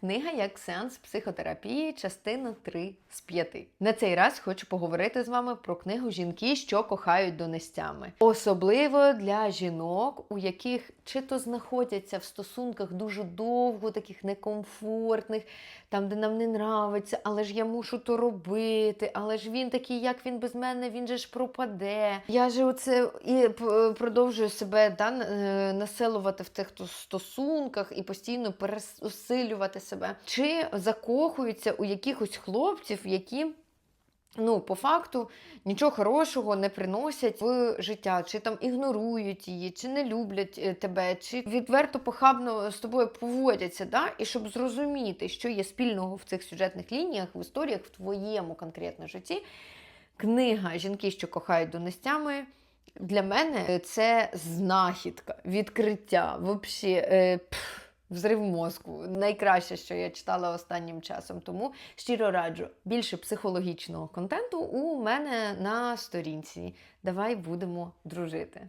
Книга як сеанс психотерапії, частина 3 з 5. На цей раз хочу поговорити з вами про книгу Жінки, що кохають донестями. Особливо для жінок, у яких чи то знаходяться в стосунках дуже довго, таких некомфортних, там, де нам не нравиться, але ж я мушу то робити, але ж він такий, як він без мене, він же ж пропаде. Я же оце і продовжую себе да, е, населувати в тих то- стосунках і постійно пересилювати себе. Чи закохуються у якихось хлопців, які. Ну, по факту нічого хорошого не приносять в життя, чи там ігнорують її, чи не люблять е, тебе, чи відверто похабно з тобою поводяться. Да? І щоб зрозуміти, що є спільного в цих сюжетних лініях, в історіях, в твоєму конкретно житті, книга Жінки, що кохають донестями. Для мене це знахідка, відкриття, взагалі, е, взрив мозку. Найкраще, що я читала останнім часом. Тому щиро раджу більше психологічного контенту у мене на сторінці. Давай будемо дружити.